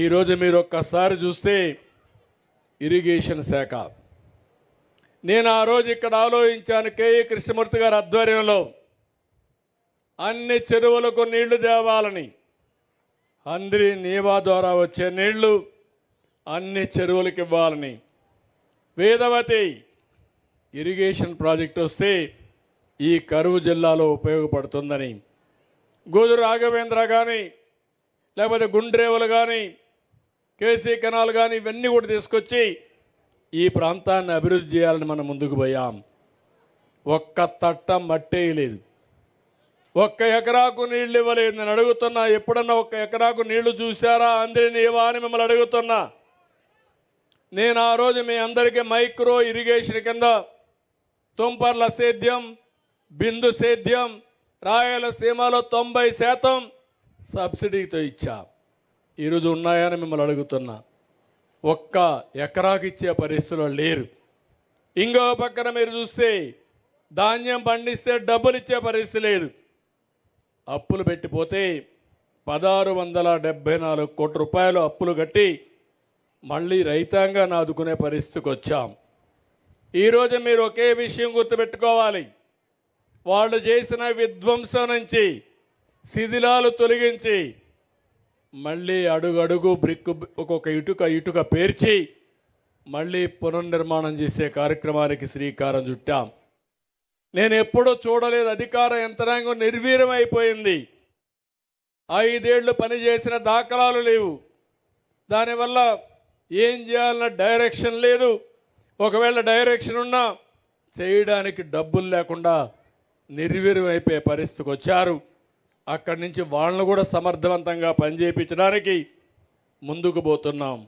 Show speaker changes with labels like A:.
A: ఈరోజు మీరు ఒక్కసారి చూస్తే ఇరిగేషన్ శాఖ. నేను ఆ రోజు ఇక్కడ ఆలోచించాను కేఈ కృష్ణమూర్తి గారి ఆధ్వర్యంలో అన్ని చెరువులకు నీళ్ళు తేవాలని. అందరి నీవా ద్వారా వచ్చే నీళ్ళు అన్ని చెరువులకు ఇవ్వాలని. వేదవతి ఇరిగేషన్ ప్రాజెక్ట్ వస్తే ఈ కరువు జిల్లాలో ఉపయోగపడుతుందని. గోదు రాఘవేంద్ర కానీ లేకపోతే గుండ్రేవులు కానీ కేసీ కెనాల్ కానీ ఇవన్నీ కూడా తీసుకొచ్చి ఈ ప్రాంతాన్ని అభివృద్ధి చేయాలని మనం ముందుకు పోయాం. ఒక్క తట్ట మట్టేయలేదు ఒక్క ఎకరాకు నీళ్ళు ఇవ్వలేదు. నేను అడుగుతున్నా ఎప్పుడన్నా ఒక్క ఎకరాకు నీళ్ళు చూశారా? అందరిని ఇవ్వా అని మిమ్మల్ని అడుగుతున్నా. నేను ఆ రోజు మీ అందరికీ మైక్రో ఇరిగేషన్ కింద తుంపర్ల సేద్యం బిందు సేద్యం రాయలసీమలో తొంభై శాతం సబ్సిడీతో ఇచ్చాం. ఈరోజు ఉన్నాయని మిమ్మల్ని అడుగుతున్నా. ఒక్క ఎకరాకి ఇచ్చే పరిస్థితిలో లేరు. ఇంకో పక్కన మీరు చూస్తే ధాన్యం పండిస్తే డబ్బులు ఇచ్చే పరిస్థితి లేదు. అప్పులు పెట్టిపోతే పదహారు వందల డెబ్బై నాలుగు కోట్ల రూపాయలు అప్పులు కట్టి మళ్ళీ రైతాంగాన్ని ఆదుకునే పరిస్థితికి వచ్చాం. ఈరోజు మీరు ఒకే విషయం గుర్తుపెట్టుకోవాలి. వాళ్ళు చేసిన విధ్వంసం నుంచి శిథిలాలు తొలగించి మళ్ళీ అడుగడుగు బ్రిక్ ఒక్కొక్క ఇటుక ఇటుక పేర్చి మళ్ళీ పునర్నిర్మాణం చేసే కార్యక్రమానికి శ్రీకారం చుట్టాం. నేను ఎప్పుడూ చూడలేదు అధికార యంత్రాంగం నిర్వీర్యమైపోయింది. ఐదేళ్ళు పనిచేసిన దాఖలాలు లేవు. దానివల్ల ఏం చేయాలన్న డైరెక్షన్ లేదు. ఒకవేళ డైరెక్షన్ ఉన్నా చేయడానికి డబ్బులు లేకుండా నిర్వీర్యం అయిపోయే పరిస్థితికి వచ్చారు. అక్కడి నుంచి వాళ్ళను కూడా సమర్థవంతంగా పనిచేయించడానికి ముందుకు పోతున్నాం.